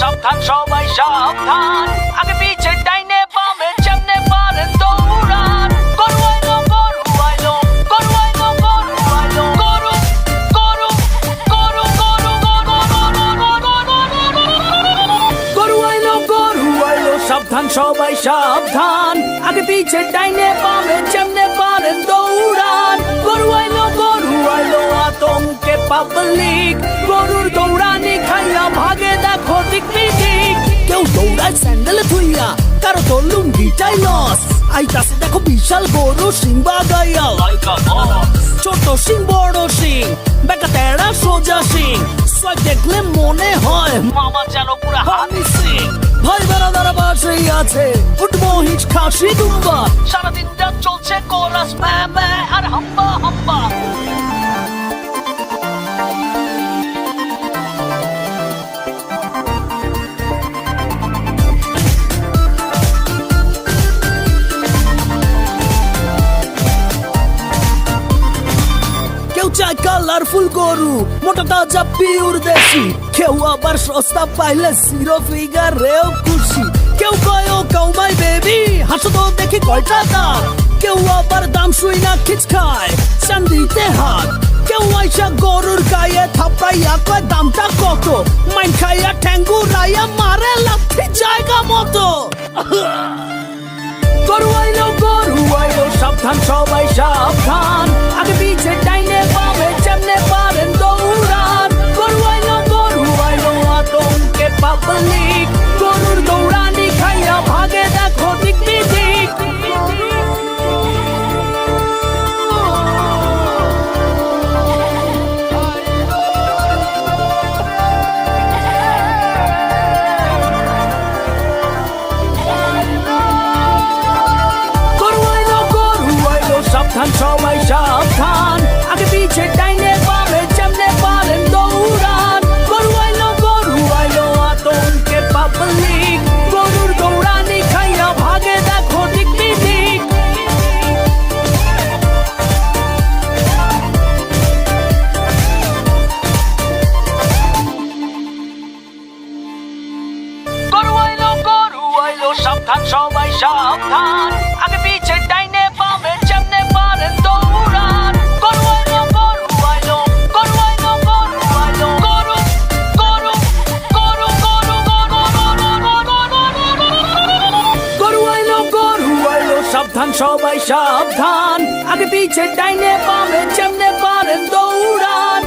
সাবধান সবাই সাবধান আগে পিছে ডাইনে বামে যেমনে পারেন দৌড়ান গরু আইলো গরু আইলো গরু আইলো গরু আইলো গরু গরু গরু গরু গরু আইলো গরু আইলো সাবধান সবাই সাবধান আগে পিছে ডাইনে বামে যেমনে পারেন দৌড়ান গরু আইলো গরু আইলো আতঙ্কে পাবলিক গরুর দৌড়ায় স্যান্ডেলে থুইয়া কারও তো লুঙ্গিটাই লস। আইতাছে দেখো বিশাল গরু সিং বাগাইয়া। ছোট সিং, বড় সিং বেকা তেড়া সোজা সিং। সোয়াগ দেখলে মনে হয় মামা যেন পুরা হানি সিং। ভাই বেড়াদারা পাশেই আছে উঠবো হিচ খাসি, দুম্বা। সারাদিন যা চলছে কোরাস, ম্যা আর হাম্বা। কেউ চায় কালারফুল গরু, মোটা তাজা পিওর দেশি। কেউ আবার সস্তা পাইলে জিরো ফিগার রেও খুশি। কেউ কয়, ও কাউমাই বেবি হাসো তো দেখি কয়টা দাম কেউ আবার দাম শুই না খিচ খায়, চান্দিতে হাত। কেউ আইসা গরুর গায়ে থাপড়াইয়া কয়, দামটা কত? মাইন খাইয়া ঠ্যাঙ্গু রাইয়া মারে লাথি জায়গা মতো। গরু আইলো গরু আইলো সাবধান, সবাই সাবধান। আগে পাবলিক গরুর দৌড়ানি খাইয়া ভাগে দেখো দিক। দিক সাবধান সবাই সাবধান। আগে পিছে ডাইনে সাবধান সবাই সাবধান আগে পিছে ডাইনে বামে যেমনে পারেন দৌড়ান গরু গরু গরু গরু গরু গরু গরু গরু গরু গরু সবাই সাবধান আগে পিছে ডাইনে বামে যেমনে পারেন দৌড়ান